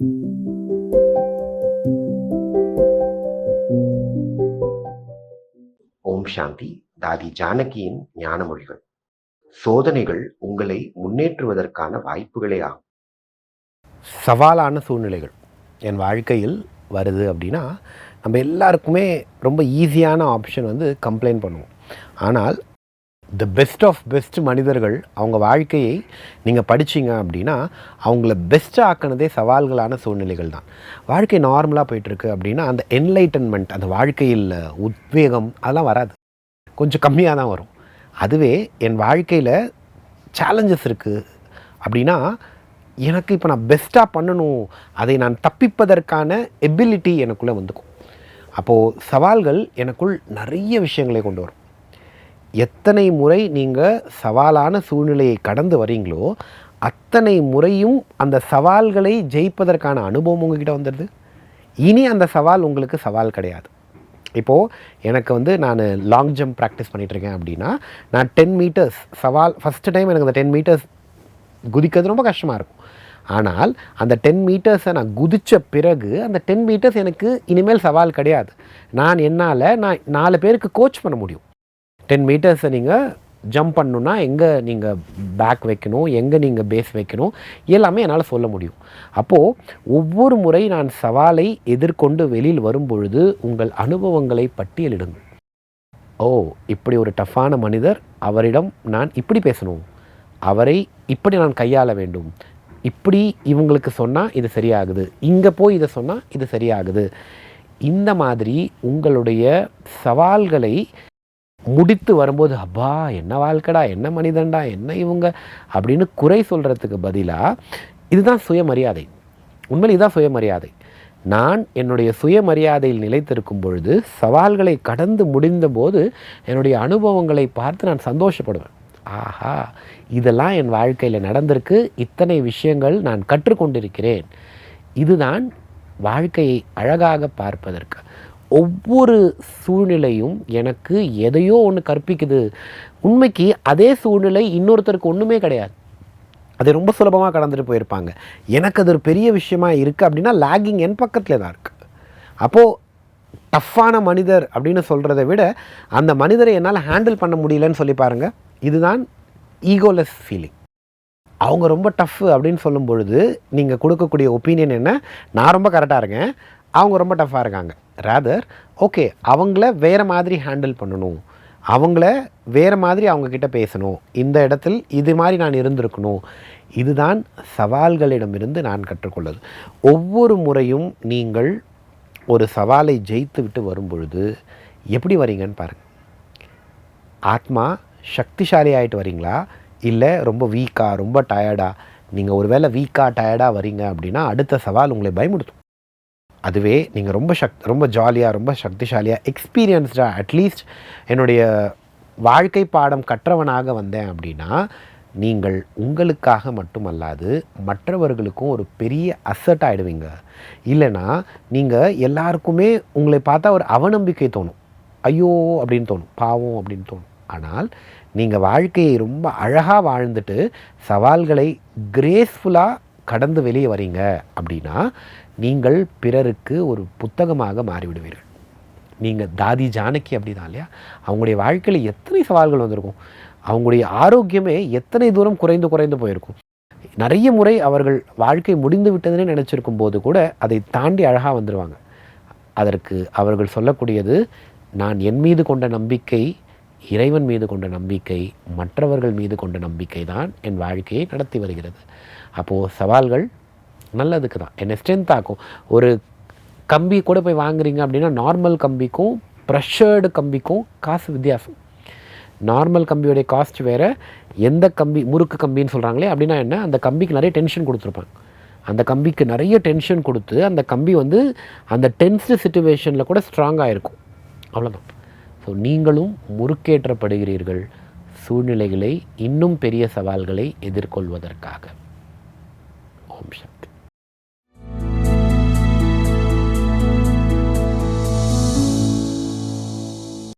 ஓம் சாந்தி. தாதி ஜானகியின் ஞான மொழிகள் சோதனைகள் உங்களை முன்னேற்றுவதற்கான வாய்ப்புகளே ஆகும். சவாலான சூழ்நிலைகள். என் வாழ்க்கையில் வருது அப்படின்னா நம்ம எல்லாருக்குமே ரொம்ப ஈஸியான ஆப்ஷன் வந்து கம்ப்ளைண்ட் பண்ணுவோம். ஆனால் த பெஸ்ட் ஆஃப் பெஸ்ட் மனிதர்கள் அவங்க வாழ்க்கையை நீங்கள் படிச்சீங்க அப்படின்னா அவங்கள பெஸ்ட்டாக ஆக்கினதே சவால்களான சூழ்நிலைகள் தான். வாழ்க்கை நார்மலாக போயிட்டுருக்கு அப்படின்னா அந்த என்லைட்டன்மெண்ட் அந்த வாழ்க்கையில் உத்வேகம் அதெல்லாம் வராது. கொஞ்சம் கம்மியாக தான் வரும். அதுவே என் வாழ்க்கையில் சேலஞ்சஸ் இருக்குது அப்படின்னா எனக்கு இப்போ நான் பெஸ்ட்டாக பண்ணணும் அதை நான் தப்பிப்பதற்கான எபிலிட்டி எனக்குள்ளே வந்துக்கும். அப்போது சவால்கள் எனக்குள் நிறைய விஷயங்களை கொண்டு வரும். எத்தனை முறை நீங்கள் சவாலான சூழ்நிலையை கடந்து வரீங்களோ அத்தனை முறையும் அந்த சவால்களை ஜெயிப்பதற்கான அனுபவம் உங்ககிட்ட வந்துடுது. இனி அந்த சவால் உங்களுக்கு சவால் கிடையாது. இப்போது எனக்கு வந்து நான் லாங் ஜம்ப் ப்ராக்டிஸ் பண்ணிகிட்ருக்கேன் அப்படின்னா நான் டென் மீட்டர்ஸ் சவால் ஃபஸ்ட்டு டைம் எனக்கு அந்த டென் மீட்டர்ஸ் குதிக்கிறது ரொம்ப கஷ்டமாக இருக்கும். ஆனால் அந்த டென் மீட்டர்ஸை நான் குதித்த பிறகு அந்த டென் மீட்டர்ஸ் எனக்கு இனிமேல் சவால் கிடையாது. நான் என்னால் நான் நாலு பேருக்கு கோச் பண்ண முடியும். டென் மீட்டர்ஸை நீங்கள் ஜம்ப் பண்ணணுன்னா எங்கே நீங்கள் பேக் வைக்கணும் எங்கே நீங்கள் பேஸ் வைக்கணும் எல்லாமே என்னால் சொல்ல முடியும். அப்போது ஒவ்வொரு முறை நான் சவாலை எதிர்கொண்டு வெளியில் வரும் பொழுது உங்கள் அனுபவங்களை பட்டியலிடுங்கள். ஓ இப்படி ஒரு டஃப்பான மனிதர் அவரிடம் நான் இப்படி பேசணும். அவரை இப்படி நான் கையாள வேண்டும். இப்படி இவங்களுக்கு சொன்னால் இது சரியாகுது. இங்கே போய் இதை சொன்னால் இது சரியாகுது. இந்த மாதிரி உங்களுடைய சவால்களை முடித்து வரும்போது அப்பா என்ன வாழ்க்கடா என்ன மனிதன்டா என்ன இவங்க? அப்படின்னு குறை சொல்கிறதுக்கு பதிலாக இதுதான் சுயமரியாதை. உண்மையில் இதுதான் சுயமரியாதை. நான் என்னுடைய சுயமரியாதையில் நிலைத்திருக்கும் பொழுது சவால்களை கடந்து முடிந்தபோது என்னுடைய அனுபவங்களை பார்த்து நான் சந்தோஷப்படுவேன். ஆஹா இதெல்லாம் என் வாழ்க்கையில் நடந்திருக்கு. இத்தனை விஷயங்கள் நான் கற்றுக்கொண்டிருக்கிறேன். இதுதான் வாழ்க்கையை அழகாக பார்ப்பதற்கு. ஒவ்வொரு சூழ்நிலையும் எனக்கு எதையோ ஒன்று கற்பிக்குது. உண்மைக்கு அதே சூழ்நிலை இன்னொருத்தருக்கு ஒன்றுமே கிடையாது. அது ரொம்ப சுலபமாக கடந்துட்டு போயிருப்பாங்க. எனக்கு அது ஒரு பெரிய விஷயமா இருக்குது அப்படின்னா லேகிங் என் பக்கத்தில் தான் இருக்குது அப்போது டஃப்பான மனிதர் அப்படின்னு சொல்கிறத விட அந்த மனிதரை என்னால் ஹேண்டில் பண்ண முடியலன்னு சொல்லி பாருங்கள் இதுதான் ஈகோலெஸ் ஃபீலிங் அவங்க ரொம்ப டஃப் அப்படின்னு சொல்லும் பொழுது நீங்கள் கொடுக்கக்கூடிய ஒப்பீனியன் என்ன? நான் ரொம்ப கரெக்டாக இருக்கேன். அவங்க ரொம்ப டஃப்பாக இருக்காங்க. ரேதர் ஓகே அவங்கள வேறு மாதிரி ஹேண்டில் பண்ணணும். அவங்கள வேறு மாதிரி அவங்கக்கிட்ட பேசணும். இந்த இடத்தில் இது மாதிரி நான் இருந்திருக்கணும். இதுதான் சவால்களிடமிருந்து நான் கற்றுக்கொள்ளது ஒவ்வொரு முறையும் நீங்கள் ஒரு சவாலை ஜெயித்து விட்டு வரும்பொழுது எப்படி வரீங்கன்னு பாருங்கள் ஆத்மா சக்திசாலி ஆகிட்டு வரீங்களா இல்லை ரொம்ப வீக்காக ரொம்ப டயர்டாக நீங்கள் ஒரு வேளை வீக்காக டயர்டாக வரீங்க அப்படின்னா அடுத்த சவால் உங்களை பயமுடுத்தும் அதுவே நீங்கள் ரொம்ப சக் ரொம்ப ஜாலியாக ரொம்ப சக்திசாலியாக எக்ஸ்பீரியன்ஸ்டாக அட்லீஸ்ட் என்னுடைய வாழ்க்கை பாடம் கற்றவனாக வந்தேன் அப்படின்னா நீங்கள் உங்களுக்காக மட்டுமல்லாது மற்றவர்களுக்கும் ஒரு பெரிய அசட் ஆகிடுவீங்க இல்லைன்னா நீங்கள் எல்லாருக்குமே உங்களை பார்த்தா ஒரு அவநம்பிக்கை தோணும். ஐயோ அப்படின்னு தோணும். பாவம் அப்படின்னு தோணும். ஆனால் நீங்கள் வாழ்க்கையை ரொம்ப அழகாக வாழ்ந்துட்டு சவால்களை கிரேஸ்ஃபுல்லாக கடந்து வெளியே வரீங்க அப்படின்னா நீங்கள் பிறருக்கு ஒரு புத்தகமாக மாறிவிடுவீர்கள். நீங்கள் தாதி ஜானகி அப்படிதான் இல்லையா? அவங்களுடைய வாழ்க்கையில் எத்தனை சவால்கள் வந்திருக்கும். அவங்களுடைய ஆரோக்கியமே எத்தனை தூரம் குறைந்து குறைந்து போயிருக்கும். நிறைய முறை அவர்கள் வாழ்க்கை முடிந்து விட்டதுன்னு நினச்சிருக்கும் போது கூட அதை தாண்டி அழகாக வந்துடுவாங்க அதற்கு அவர்கள் சொல்லக்கூடியது நான் என் மீது கொண்ட நம்பிக்கை இறைவன் மீது கொண்ட நம்பிக்கை மற்றவர்கள் மீது கொண்ட நம்பிக்கை தான் என் வாழ்க்கையை நடத்தி வருகிறது. அப்போது சவால்கள் நல்லதுக்கு தான். என்னை ஸ்ட்ரென்த் ஆக்கும். ஒரு கம்பி கூட போய் வாங்குறீங்க அப்படின்னா நார்மல் கம்பிக்கும் ப்ரெஷர்டு கம்பிக்கும் காசு வித்தியாசம். நார்மல் கம்பியோடைய காஸ்ட் வேறு எந்த கம்பி முறுக்கு கம்பின்னு சொல்கிறாங்களே அப்படின்னா என்ன? அந்த கம்பிக்கு நிறைய டென்ஷன் கொடுத்துருப்பாங்க. அந்த கம்பிக்கு நிறைய டென்ஷன் கொடுத்து அந்த கம்பி வந்து அந்த டென்ஸ்டு சுச்சுவேஷனில் கூட ஸ்ட்ராங்காக இருக்கும் அவ்வளோதான் ஸோ நீங்களும் முறுக்கேற்றப்படுகிறீர்கள். சூழ்நிலைகளை இன்னும் பெரிய சவால்களை எதிர்கொள்வதற்காக. bien.